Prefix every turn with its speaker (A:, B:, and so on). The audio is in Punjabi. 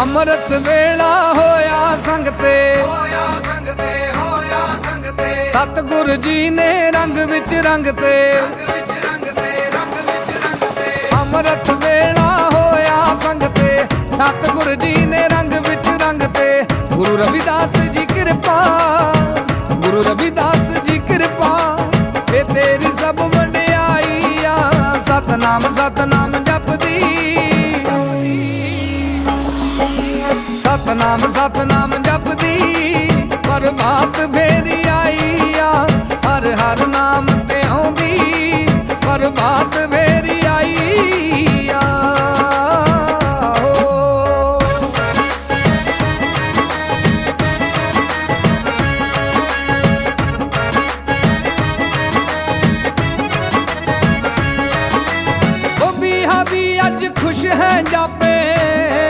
A: ਅੰਮ੍ਰਿਤ ਵੇਲਾ ਹੋਇਆ ਸੰਗ ਤੇ।
B: ਹੋਇਆ ਸੰਗ ਤੇ ਹੋਇਆ
A: ਸਤਿਗੁਰ ਜੀ ਨੇ ਰੰਗ ਵਿੱਚ ਰੰਗ ਤੇ।
B: ਰੰਗ ਵਿੱਚ ਰੰਗ ਤੇ ਰੰਗ ਵਿੱਚ ਰੰਗ ਤੇ।
A: ਅੰਮ੍ਰਿਤ ਵੇਲਾ ਹੋਇਆ ਸੰਗ ਤੇ। ਸਤਿਗੁਰ ਜੀ ਨੇ ਰੰਗ ਵਿੱਚ ਰੰਗ ਤੇ। ਗੁਰੂ ਰਵਿਦਾਸ ਜੀ ਕਿਰਪਾ ਗੁਰੂ ਰਵਿਦਾਸ ਜੀ ਕਿਰਪਾ ਇਹ ਤੇਰੀ ਸਭ ਵਡਿਆਈ ਆ। ਸਤਨਾਮ ਸਤਨਾਮ ਸਤਨਾਮ ਸਤਨਾਮ ਜਪਦੀ। ਪਰ ਬਰਬਾਦ ਮੇਰੀ ਆਈ ਆ, ਹਰ ਹਰ ਨਾਮ ਤੇ ਆਉਂਦੀ। ਬਰਬਾਦ ਮੇਰੀ ਆਈ ਆ। ਅੱਜ ਖੁਸ਼ ਹੈ ਜਾਪੇ।